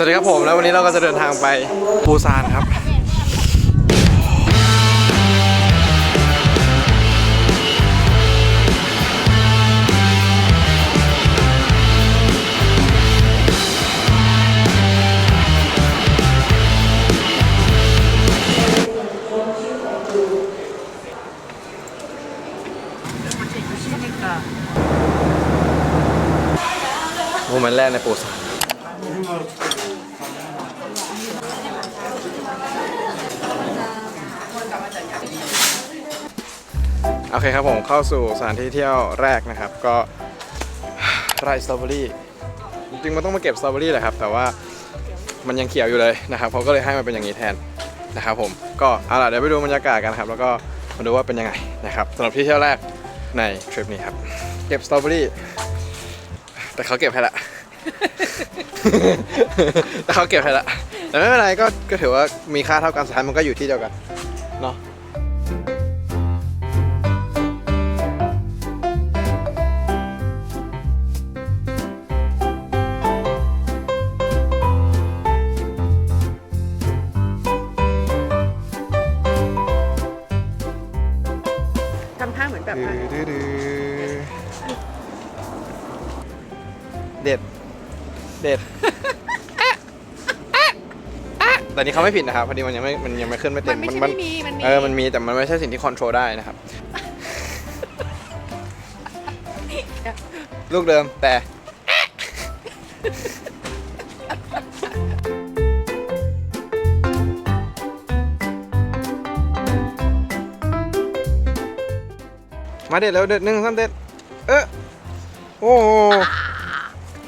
สวัสดีครับผมแล้ววันนี้เราก็จะเดินทางไปปูซานครับ โมเมนต์แรกในปูซาน อเคครับผมเข้าสู่สถานที่เที่ยวแรกนะครับ ก็ไร่สตรอเบอรี่จริงๆมันต้องมาเก็บสตรอเบอรี่แหละครับ แต่ว่ามันยังเขียวอยู่เลยนะครับเขาก็เลยให้มันเป็นอย่างนี้แทนนะครับผมก็เอาล่ะเดี๋ยวไปดูบรรยากาศกันครับ แล้วก็มาดูว่าเป็นยังไงนะครับสำหรับที่เที่ยวแรกในทริปนี้ครับ เก็บสตรอเบอรี่แต่เขาเก็บให้ละแต่เขาเก็บให้ละแต่ไม่เป็นไรก็ก็ถือว่ามีค่าเท่ากันสุดท้ายมันก็อยู่ที่เดียวกันเนาะ แต่นี่เขาไม่ผิดนะครับพอดีมันยังไม่มันยังไม่ขึ้นไม่มัเต็นมไม่ใช่มัไม่มีมันมี เออมันมีแต่มันไม่ใช่สิ่งที่คอนโทรลได้นะครับ ลูกเดิมแต่มาเด็ดแล้วเด็ดหนึ่งสามเด็ดเออโอ้โห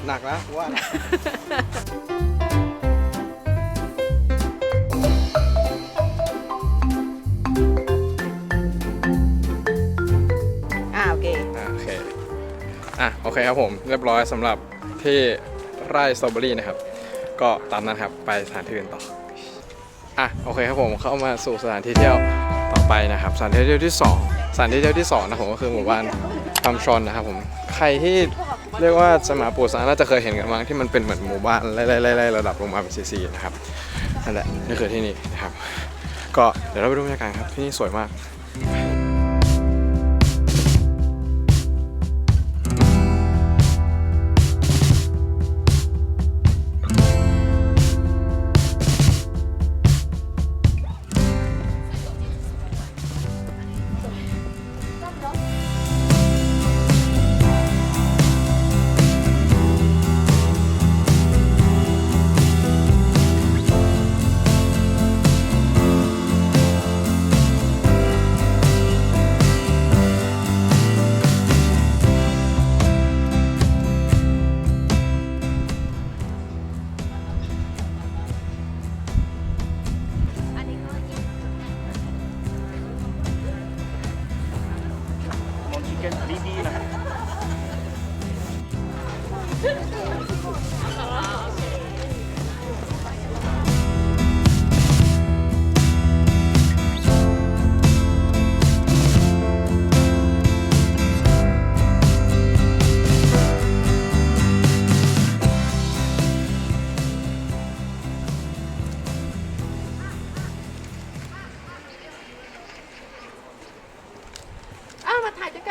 หนักแล้วกูว่าหนัก อะโอเคครับผมเรียบร้อยสำหรับที่ไร่สตรอเบอรี่นะครับ ก็ตามนั้นครับไปสถานที่อื่นต่ออะโอเคครับผมเข้ามาสู่สถานที่เที่ยวต่อไปนะครับสถานที่เที่ยวที่สองสถานที่เที่ยวที่สองนะผมก็คือหมู่บ้านคำชอนนะครับผมใครที่เรียกว่าสมาปูซานน่าจะเคยเห็นกันบ้างที่มันเป็นเหมือนหมู่บ้านไล่ๆๆๆระดับลงมาเป็นซีๆนะครับนั่นแหละนี่คือที่นี่นะครับ ก็เดี๋ยวเราไปดูบรรยากาศครับที่นี่สวยมาก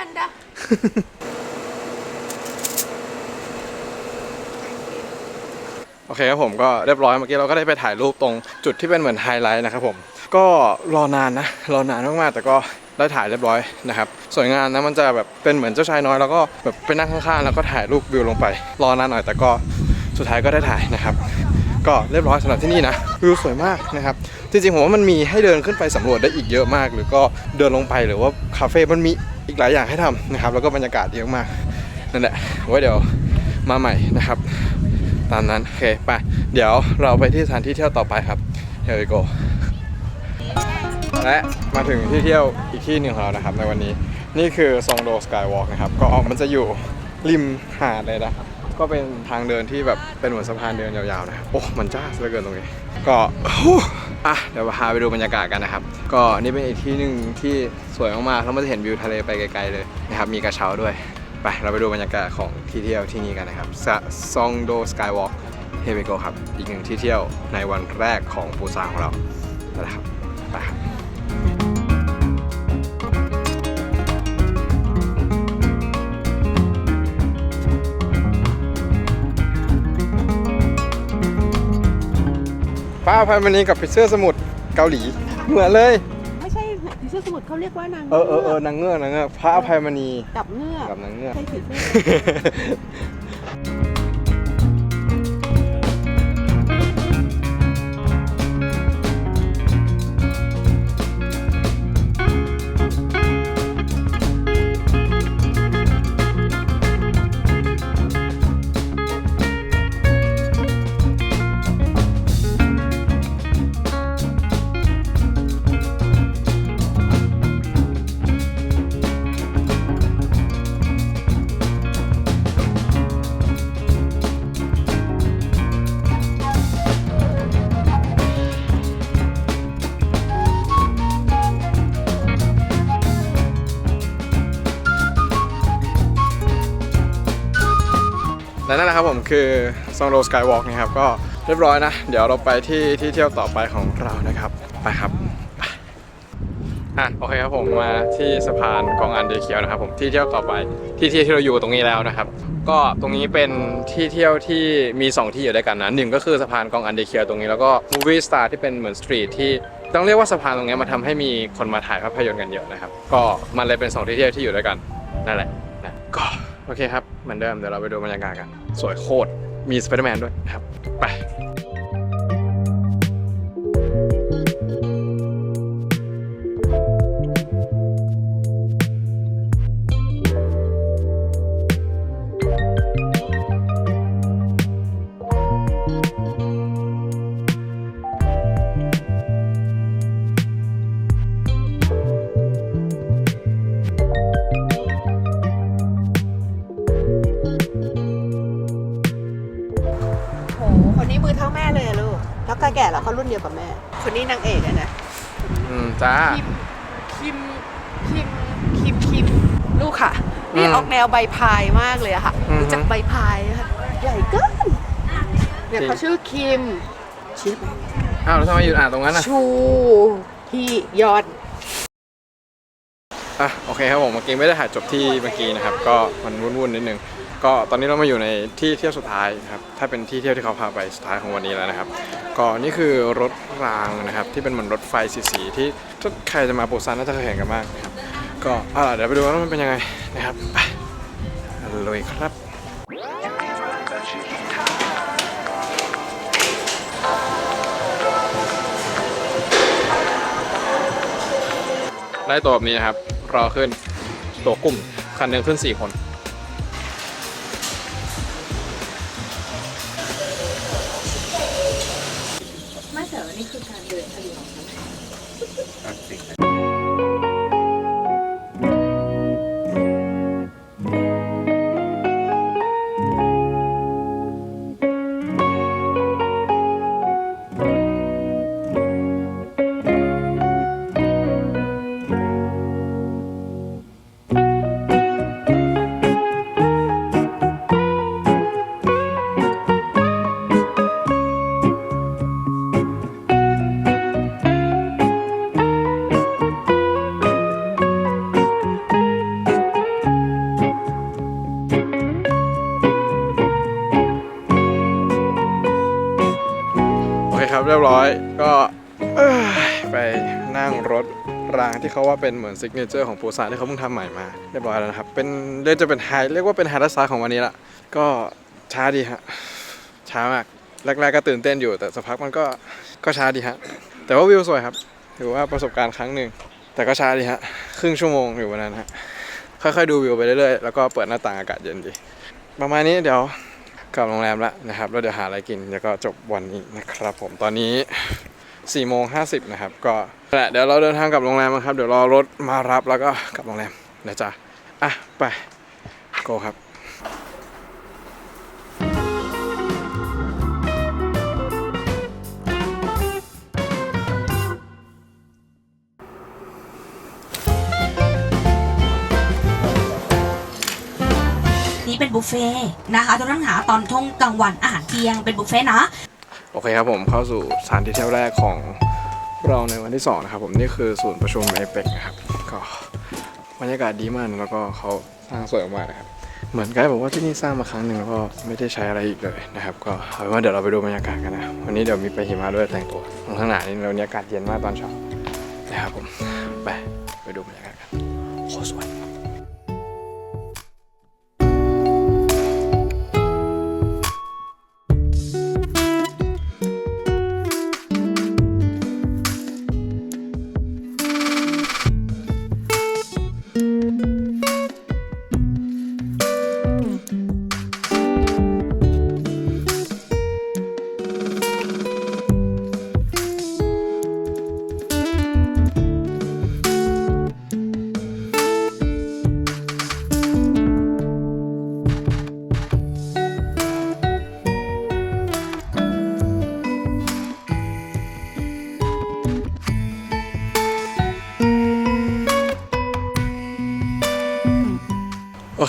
กันดะโอเคครับผมก็เรียบร้อยเมื่อกี้เราก็ได้ไปถ่ายรูปตรงจุดที่เป็นเหมือนไฮไลท์นะครับผม ก็รอนานนะ รอนานมากๆแต่ก็ได้ถ่ายเรียบร้อยนะครับสวยงามนะมันจะแบบเป็นเหมือนเจ้าชายน้อยแล้วก็แบบไปนั่งข้างๆแล้วก็ถ่ายรูปวิวลงไป รอนานหน่อยแต่ก็สุดท้ายก็ได้ถ่ายนะครับ ก็เรียบร้อยสำหรับที่นี่นะวิวสวยมากนะครับจริงๆผมว่ามันมีให้เดินขึ้นไปสำรวจได้อีกเยอะมาก หรือก็เดินลงไปหรือว่าคาเฟ่มันมี อีกหลายอย่างให้ทำนะครับ แล้วก็บรรยากาศดีมากๆนั่นแหละไว้เดี๋ยวมาใหม่นะครับ ตามนั้นโอเคไปเดี๋ยวเราไปที่สถานที่เที่ยวต่อไปครับ Here we go และมาถึงที่เที่ยวอีกที่หนึ่งของเรานะครับ ในวันนี้นี่คือซองโดสกายวอล์กนะครับ ก็มันจะอยู่ริมหาดเลยนะครับก็เป็นทางเดินที่แบบเป็นเหมือนสะพานเดินยาวๆนะครับโอ้มันจ้าเหลือเกินตรงนี้ ก็ฮู้อะเดี๋ยวพาไปดูบรรยากาศกันนะครับ ก็นี่เป็นอีกที่หนึ่งที่ สวยมากๆ แล้วมันจะเห็นวิวทะเลไปไกลๆเลยนะครับ มีกระเช้าด้วย ไป เราไปดูบรรยากาศของที่เที่ยวที่นี่กันนะครับซองโดสกายวอล์กเฮเบโกครับ อีกหนึ่งที่เที่ยวในวันแรกของปูซานของเราไปครับ ไปครับป้าพายมันนี้กับผีเสื้อสมุทรเกาหลี เหมือนเลย สื้อสมุทรเขาเรียกว่านางเออเออเออนางเงือกนางเงือกพระอภัยมณีกับเงือกกับนางเงือก ใช่ผีเสื้อ และนั่นแหละครับผมคือซองโรสกายวอล์กนะครับก็เรียบร้อยนะ เดี๋ยวเราไปที่ที่เที่ยวต่อไปของเรานะครับ ไปครับอะโอเคครับผมมาที่สะพานกองอันเดเคียวนะครับผมที่เที่ยวต่อไปที่เที่ยวที่เราอยู่ตรงนี้แล้วนะครับ ก็ตรงนี้เป็นที่เที่ยวที่มี 2 ที่อยู่ด้วยกันนะหนึ่งก็คือสะพานกองอันเดเคียวตรงนี้แล้วก็มูวี่สตาร์ที่เป็นเหมือนสตรีทที่ต้องเรียกว่าสะพานตรงนี้มาทำให้มีคนมาถ่ายภาพยนตร์กันเยอะนะครับ ก็มันเลยเป็นสองที่เที่ยวที่อยู่ด้วยกันนั่นแหละนะก็ โอเคครับ เหมือนเดิมเดี๋ยวเราไปดูบรรยากาศกัน สวยโคตร มีสไปเดอร์แมนด้วยนะครับ ไป จ้า คิมคิมคิมคิมคิมลูกค่ะ นี่อืมออกแนวใบพายมากเลยอะค่ะอือฮึรู้จักใบพายอะค่ะใหญ่เกินเนี่ยจริง เขาชื่อคิมเชียบอ้าวแล้วทำไมหยุดอ่านตรงนั้นอะ ชูฮียอน อะโอเคครับผมเมื่อกี้ไม่ได้ถ่ายจบที่เมื่อกี้นะครับ ก็มันวุ่นๆนิดนึง ก็ตอนนี้เรามาอยู่ในที่เที่ยวสุดท้ายครับถ้าเป็นที่เที่ยวที่เขาพาไปสุดท้ายของวันนี้แล้วนะครับก็นี่คือรถรางนะครับที่เป็นเหมือนรถไฟสีๆที่ถ้าใครจะมาปูซานน่าจะเคยเห็นกันมากนะครับก็เอาล่ะเดี๋ยวไปดูว่ามันเป็นยังไงนะครับไปลุยครับได้ตัวแบบนี้นะครับรอขึ้นตัวกลุ่มคันหนึ่งขึ้น 4 คน ที่เขาว่าเป็นเหมือนซิกเนเจอร์ของปูซานที่เขาเพิ่งทำใหม่มาเรียบร้อยแล้วนะครับ เป็นเรียกจะเป็นไฮเรียกว่าเป็นไฮไลท์ซด์ของวันนี้ละก็ช้าดีฮะช้ามากแรกๆก็ตื่นเต้นอยู่แต่สักพักมันก็ก็ช้าดีฮะแต่ว่าวิวสวยครับถือว่าประสบการณ์ครั้งหนึ่งแต่ก็ช้าดีฮะครึ่งชั่วโมงอยู่วันนั้นฮะค่อยๆดูวิวไปเรื่อยๆแล้วก็เปิดหน้าต่างอากาศเย็นดีประมาณนี้เดี๋ยวกลับโรงแรมแล้วนะครับแล้วเดี๋ยวหาอะไรกินแล้วก็จบวันนี้นะครับ ผมตอนนี้4โมง50นะครับ ก็ แหละเดี๋ยวเราเดินทางกลับโรงแรมนะครับ เดี๋ยวรอรถมารับแล้วก็กลับโรงแรมนะจ๊ะอะไปโกครับเป็นบุฟเฟ่ต์นะคะทุกท่านหาตอนท่งกลางวันอาหารเที่ยงเป็นบุฟเฟ่ต์นะ โอเคครับผมเข้าสู่สถานที่เที่ยวแรกของ เราในวันที่สองนะครับผมนี่คือศูนย์ประชุมเอเปกนะครับก็บรรยากาศดีมากแล้วก็เขาสร้างสวยมากนะครับ เหมือนไกด์บอกว่าที่นี่สร้างมาครั้งหนึ่งแล้วก็ไม่ได้ใช้อะไรอีกเลยนะครับ ก็เอาเป็นว่าเดี๋ยวเราไปดูบรรยากาศกันนะวันนี้เดี๋ยวมีไปหิมะด้วยแต่งตัวข้างหน้านี่เราเนี่ยอากาศเย็นมากตอนเช้านะครับผมไปไปดูบรรยากาศกันโคตรสวย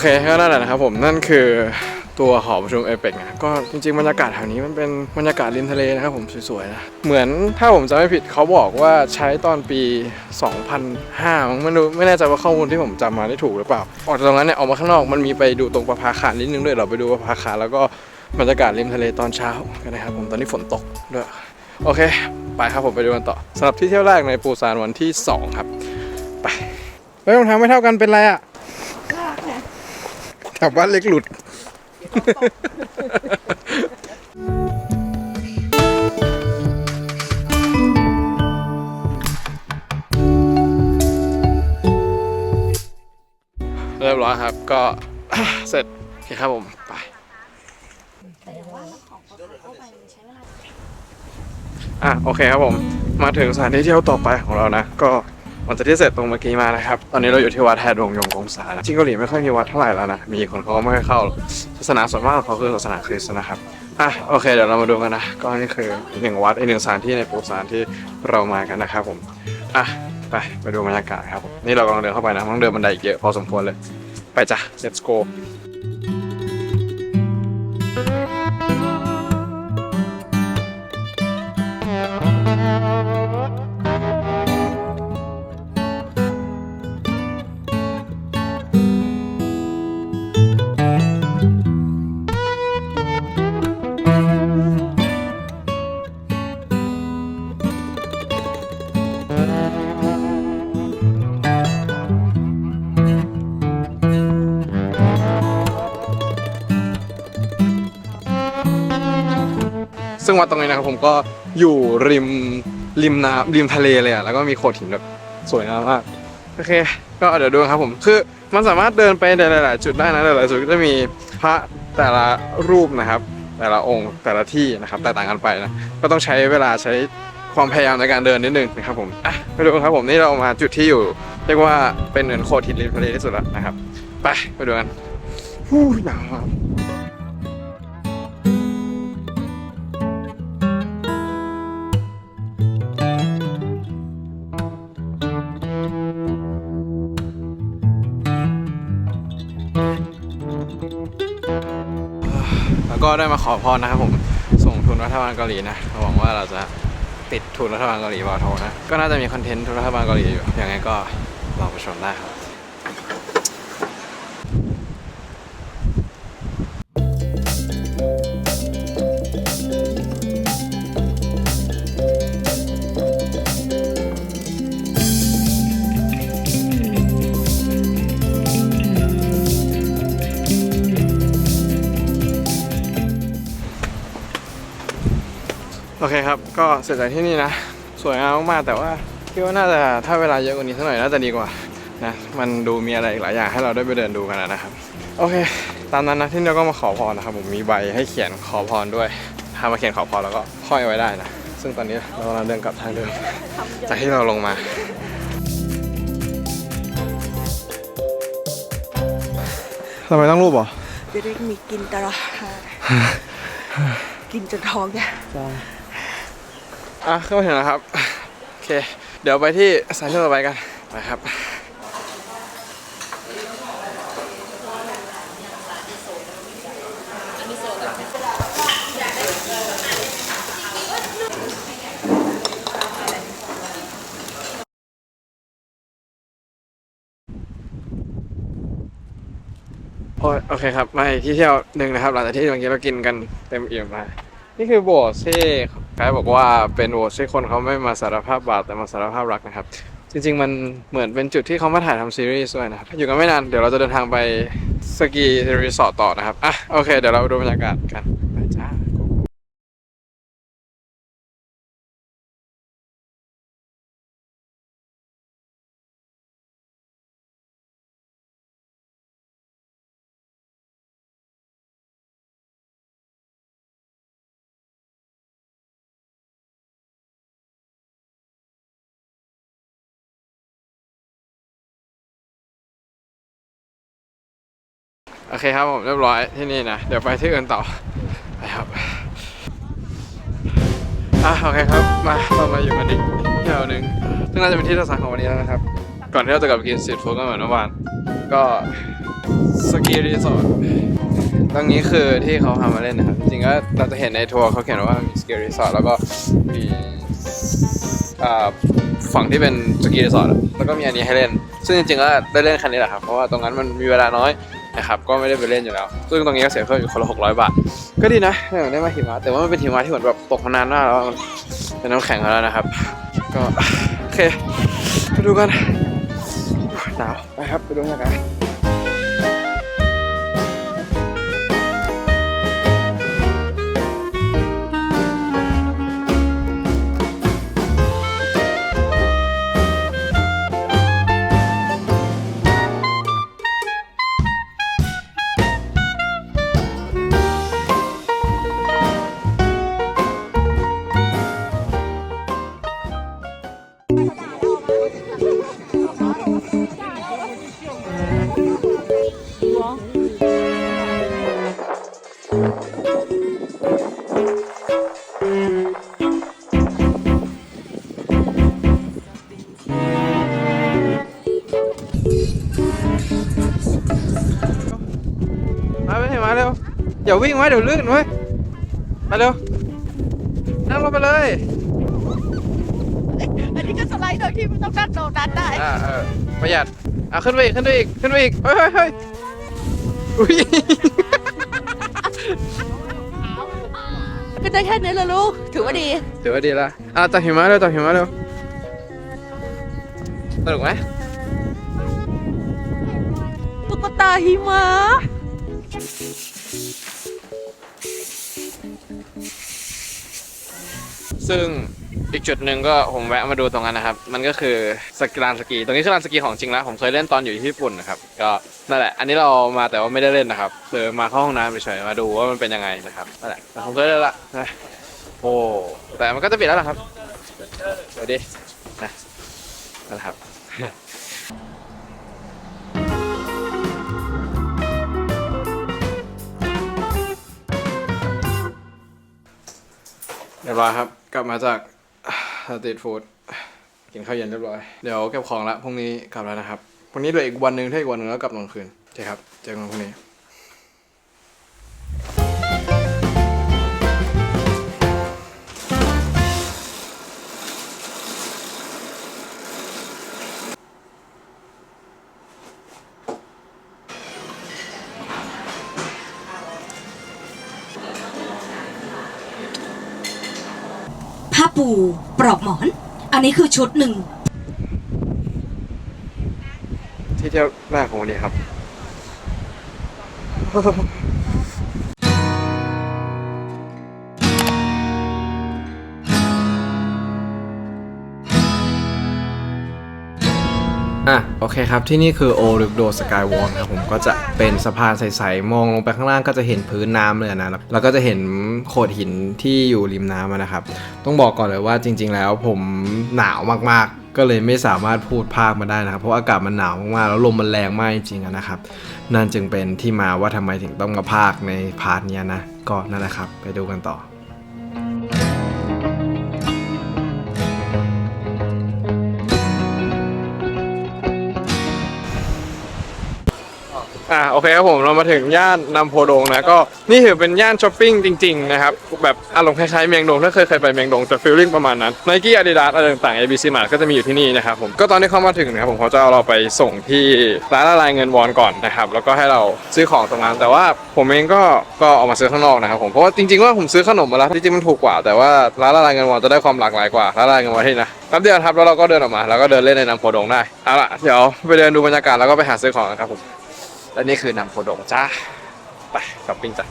เคก็นั่นแหละนะครับผมนั่นคือตัวหอประชุมเอเปกนะก็จริงๆบรรยากาศแถวนี้มันเป็นบรรยากาศริมทะเลนะครับผมสวยๆนะเหมือนถ้าผมจำไม่ผิดเขาบอกว่าใช้ตอนปี 2005มั้งไม่รู้ไม่แน่ใจว่าข้อมูลที่ผมจำมาได้ถูกหรือเปล่า ออกจากตรงนั้นเนี่ยออกมาข้างนอกมันมีไปดูตรงประภาคารนิดนึงด้วยเราไปดูประภาคารแล้วก็บรรยากาศริมทะเลตอนเช้ากันนะครับผมตอนนี้ฝนตกด้วยโอเค ไปครับผมไปดูกันต่อสำหรับที่เที่ยวแรกในปูซานวันที่สองครับ ไปไม่ต้องทำไม่เท่ากันเป็นไรอะ แถวบ้านเล็กหลุด เรียบร้อยครับ ก็เสร็จโอเคครับผมไป อะโอเคครับผม มาถึงสถานที่เที่ยวต่อไปของเรานะ ก็ ลังจากที่เสร็จตรงเมื่อกี้มานะครับ ตอนนี้เราอยู่ที่วัดแฮดงยงกงสานะที่เกาหลีไม่ค่อยมีวัดเท่าไหร่แล้วนะ มีคนเขาก็ไม่ค่อยเข้าศาสนาส่วนมากของเขาคือศาสนาคริสต์นะครับ อะโอเคเดี๋ยวเรามาดูกันนะ ก็นี่คือหนึ่งวัดอีกหนึ่งสถานที่ในปูซานที่เรามากันนะครับผม อะไปไปดูบรรยากาศครับผม นี่เรากำลังเดินเข้าไปนะต้องเดินบันไดอีกเยอะพอสมควรเลย ไปจ้ะ let's go ซึ่งวัดตรงนี้นะครับผมก็อยู่ริมริมน้ำริมทะเลเลยอะแล้วก็มีโขดหินแบบสวยงามมากโอเค ก็เดี๋ยวดูครับผมคือมันสามารถเดินไปในหลาย ๆ จุดได้นะหลาย ๆ จุดก็จะมีพระแต่ละรูปนะครับ แต่ละองค์แต่ละที่นะครับแตกต่างกันไปนะก็ต้องใช้เวลาใช้ความพยายามในการเดินนิดนึงนะครับผมอะไปดูกันครับผมนี่เรามาจุดที่อยู่ เรียกว่าเป็นเหมือนโขดหินริมทะเลที่สุดแล้วนะครับ ไปไปดูกันฮู้หนาว ได้มาขอพรนะครับผมส่งทุนรัฐบาลเกาหลีนะหวังว่าเราจะติดทุนรัฐบาลเกาหลีบอโทนะ ก็น่าจะมีคอนเทนต์ทุนรัฐบาลเกาหลีอยู่ยังไงก็ลองไปชมได้ครับ ก็เสร็จจากที่นี่นะ สวยงามมากๆแต่ว่าคิดว่าน่าจะถ้าเวลาเยอะกว่านี้สักหน่อยน่าจะดีกว่านะมันดูมีอะไรอีกหลายอย่างให้เราได้ไปเดินดูกันนะครับโอเค ตามนั้นนะที่เราก็มาขอพรนะครับผมมีใบให้เขียนขอพรด้วยถ้ามาเขียนขอพรแล้วก็ห้อยไว้ได้นะซึ่งตอนนี้เรากำลังเดินกลับทางเดิมจากที่เราลงมาทำไมต้องรูปอะจะได้มีกินตลอดกินจนท้องเนี่ย อะเข้ามาถึงแล้วครับ โอเค เดี๋ยวไปที่สายเลือต่อไปกันนะครับโอเคครับมาที่เที่ยวหนึ่งนะครับ หลังจากที่เมื่อกี้เรากินกันเต็มอิ่มมา นี่คือโบสถ์ที่ไกด์บอกว่าเป็นโบสถ์ที่คนเขาไม่มาสารภาพบาปแต่มาสารภาพรักนะครับ จริง ๆ มันเหมือนเป็นจุดที่เขามาถ่ายทำซีรีส์ด้วยนะครับ อยู่กันไม่นาน เดี๋ยวเราจะเดินทางไปสกีรีสอร์ทต่อนะครับ อะ โอเค เดี๋ยวเราดูบรรยากาศกัน เคครับผมเรียบร้อยที่นี่นะ เดี๋ยวไปที่อื่นต่อไปครับอะโอเคครับมาเรามาอยู่กันอีกเที่ยวหนึ่งซึ่งน่าจะเป็นที่ทัศน์ของวันนี้แล้วนะครับ ก่อนที่เราจะกลับไปกินสตรีทฟู้ดกันเหมือนเมื่อวานก็สกีรีสอร์ทตรงนี้คือที่เขาพามาเล่นนะครับ จริงๆก็เราจะเห็นในทัวร์เขาเขียนว่ามีสกีรีสอร์ทแล้วก็มีอ่าฝั่งที่เป็นสกีรีสอร์ทแล้วก็มีอันนี้ให้เล่น ซึ่งจริงๆก็ได้เล่นคันนี้แหละครับ เพราะว่าตรงนั้นมันมีเวลาน้อย นะครับก็ไม่ได้ไปเล่นอยู่แล้ว ซึ่งตรงนี้ก็เสียเพิ่มอยู่คนละ600บาท ก็ดีนะได้มาหิมะแต่ว่ามันเป็นหิมะที่เหมือนแบบตกมานานมากแล้วมันเป็นน้ำแข็งแล้วนะครับ ก็โอเคไปดูกันหนาวไปครับไปดูกันนะ อย่าวิ่งไว้เดี๋ยวลื่นเว้ยมาเร็ว นั่งลงไปเลยอันนี้ก็สไลด์โดยที่ไม่ต้องนั่งโดนัทได้อ่าเออประหยัดอะขึ้นไปอีกขึ้นไปอีกขึ้นไปอีกเฮ้ยเฮ้ยเฮ้ยอุ้ยก็ได้แค่นี้เลยลูก ถือว่าดี ถือว่าดีละอะตักหิมะเร็วตักหิมะเร็วสนุกไหมตุ๊กตาหิมะ ซึ่งอีกจุดหนึ่งก็ผมแวะมาดูตรงนั้นนะครับ มันก็คือสกีลานสกี ตรงนี้คือลานสกีของจริงแล้ว ผมเคยเล่นตอนอยู่ที่ญี่ปุ่นนะครับ ก็นั่นแหละ อันนี้เรามาแต่ว่าไม่ได้เล่นนะครับคือมาเข้าห้องน้ำเฉยๆมาดูว่ามันเป็นยังไงนะครับนั่นแหละแต่ผมเคยเล่นละนะโอ้แต่มันก็จะปิดแล้วล่ะครับเดี๋ยวดินะนั่นแหละครับ เรียบร้อยครับ กลับมาจากสตรีทฟู้ดกินข้าวเย็นเรียบร้อย เดี๋ยวเก็บของละพรุ่งนี้กลับแล้วนะครับ พรุ่งนี้เหลืออีกวันหนึ่งถ้าอีกวันหนึ่งแล้วกลับตอนคืนโอเคครับ เจอกันพรุ่งนี้ ปูปลอกหมอน อันนี้คือชุดหนึ่ง ที่เที่ยวแรกของวันนี้ครับ อะ โอเคครับ ที่นี่คือโอริกโดสกายวอลครับผมก็จะเป็นสะพานใส ๆ มองลงไปข้างล่างก็จะเห็นพื้นน้ำเลยนะ แล้วแล้วก็จะเห็น โขดหินที่อยู่ริมน้ำนะครับ ต้องบอกก่อนเลยว่าจริง ๆ แล้วผมหนาวมากๆ ก็เลยไม่สามารถพูดภาคมาได้นะครับ เพราะอากาศมันหนาวมากๆ แล้วลมมันแรงมากจริงๆนะครับ นั่นจึงเป็นที่มาว่าทำไมถึงต้องมาภาคในพาร์ทนี้นะ ก็นั่นแหละครับ ไปดูกันต่อ อ่าโอเคครับผมเรามาถึงย่านนำโพดงนะก็นี่ถือเป็นย่านช้อปปิ้งจริงๆนะครับแบบอารมณ์คล้ายๆเมียงดงถ้าเคยเคยไปเมียงดงจะฟีลลิ่งประมาณนั้นไนกี้อาดิดาสอะไรต่างๆ ABC Mart ก็จะมีอยู่ที่นี่นะครับผมก็ตอนที่เข้ามาถึงนะครับผมเขาจะเอาเราไปส่งที่ร้านละลายเงินวอนก่อนนะครับแล้วก็ให้เราซื้อของตรงนั้นแต่ว่าผมเองก็ก็ออกมาซื้อข้างนอกนะครับผมเพราะว่าจริงๆว่าผมซื้อขนมมาแล้วจริงๆมันถูกกว่า แต่ว่าร้านละลายเงินวอนจะได้ความหลากหลายกว่าร้านละลายเงินวอนที่นะแป๊บเดียวครับแล้วเราก็เดินออกมาแล้วก็เดินเล่นในนำโพดงได้เอาล่ะเดี๋ยวไปเดินดูบรรยากาศแล้วก็ไปหาซื้อของนะครับผม และนี่คือนำโคดงจ้าไปช้อปปิ้งจ้ะ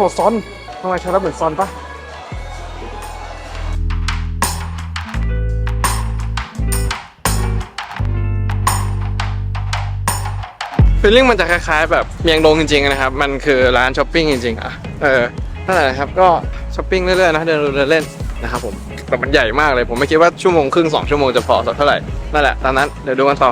หมีคนบอกซอนทำไมใช้แล้วเหมือนซอนปะฟีลลิ่งมันจะคล้ายๆ แบบเมียงดงจริงๆนะครับ มันคือร้านช้อปปิ้งจริงๆอะเออนั่นแหละครับก็ช้อปปิ้งเรื่อยๆนะเดินดูเดินเล่นนะครับผมแต่มันใหญ่มากเลย ผมไม่คิดว่าชั่วโมงครึ่งสองชั่วโมงจะพอสักเท่าไหร่นั่นแหละตามนั้นเดี๋ยวดูกันต่อ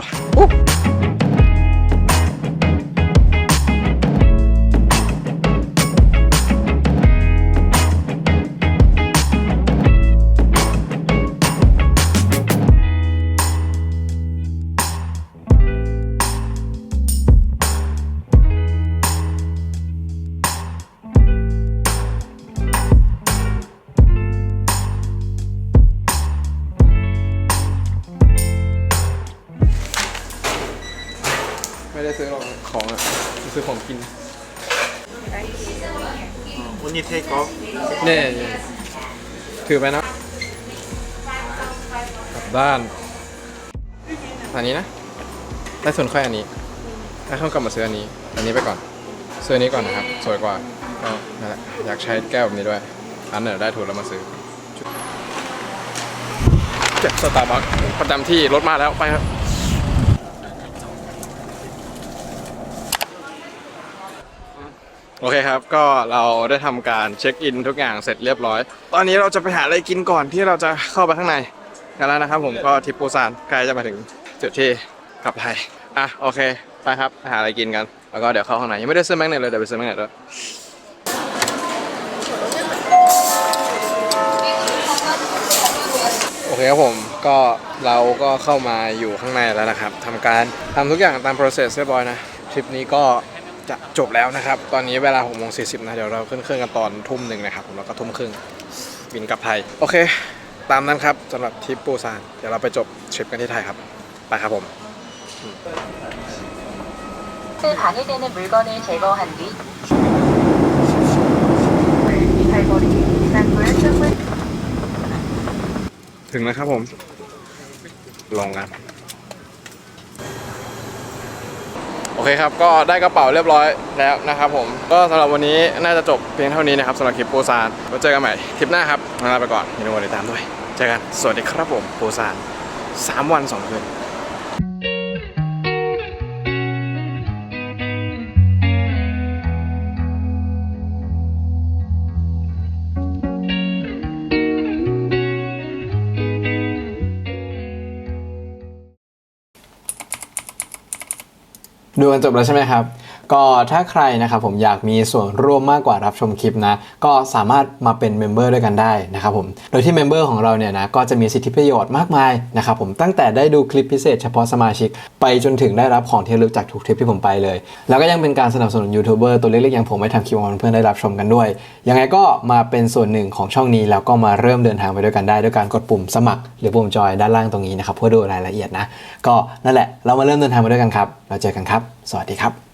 ถือไปนะกลับด้านอันนี้นะได้ส่วนค่อยอันนี้ถ้าเข้ากลับมาซื้ออันนี้ อันนี้ไปก่อนซื้ออันนี้ก่อนนะครับ สวยกว่าก็นั่นแหละอยากใช้แก้วแบบนี้ด้วย อันไหนได้ถูกแล้วมาซื้อเจ็บสตาร์บัคประจำที่รถมาแล้วไปครับ โอเคครับ ก็เราได้ทำการเช็คอินทุกอย่างเสร็จเรียบร้อย ตอนนี้เราจะไปหาอะไรกินก่อนที่เราจะเข้าไปข้างในกันแล้วนะครับผมก็ทริปปูซานใกล้จะมาถึงจุดที่กลับไทยอะโอเคไปครับไปหาอะไรกินกัน แล้วก็เดี๋ยวเข้าข้างในยังไม่ได้ซื้อแม็กเนตเลยเดี๋ยวไปซื้อแม็กเนตด้วยโอเคครับผมก็เราก็เข้ามาอยู่ข้างในแล้วนะครับทำการทำทุกอย่างตาม process เรียบร้อยนะทริปนี้ก็ จะจบแล้วนะครับ ตอนนี้เวลา6โมง40นะเดี๋ยวเราขึ้นเครื่องกันตอนทุ่มหนึ่งนะครับผมแล้วก็ทุ่มครึ่งบินกลับไทย โอเค ตามนั้นครับสำหรับทริปปูซานเดี๋ยวเราไปจบทริปกันที่ไทยครับไปครับผม 방해되는 물건을 제거한 뒤 이탈거리 ถึงแล้วครับผม ลองกัน เคครับ ก็ได้กระเป๋าเรียบร้อยแล้วนะครับผม ก็สำหรับวันนี้น่าจะจบเพียงเท่านี้นะครับสำหรับคลิปปูซานไว้เจอกันใหม่คลิปหน้าครับลาไปก่อนอย่าลืมกดติดตามด้วย เจอกัน สวัสดีครับผมปูซาน3วัน2คืน ดูกันจบแล้วใช่ไหมครับ ก็ถ้าใครนะครับผมอยากมีส่วนร่วมมากกว่ารับชมคลิปนะ ก็สามารถมาเป็นเมมเบอร์ด้วยกันได้นะครับผม โดยที่เมมเบอร์ของเราเนี่ยนะก็จะมีสิทธิประโยชน์มากมายนะครับผมตั้งแต่ได้ดูคลิปพิเศษเฉพาะสมาชิก ไปจนถึงได้รับของที่ระลึกจากทุกทริปที่ผมไปเลย แล้วก็ยังเป็นการสนับสนุนยูทูบเบอร์ตัวเล็กๆอย่างผมให้ทำคลิปของเพื่อนได้รับชมกันด้วย ยังไงก็มาเป็นส่วนหนึ่งของช่องนี้แล้วก็มาเริ่มเดินทางไปด้วยกันได้ด้วยการกดปุ่มสมัคร หรือปุ่มจอยด้านล่างตรงนี้นะครับเพื่อดูรายละเอียดนะ ก็นั่นแหละเรามาเริ่มเดินทางไปด้วยกันครับเราเจอกันครับ สวัสดีครับ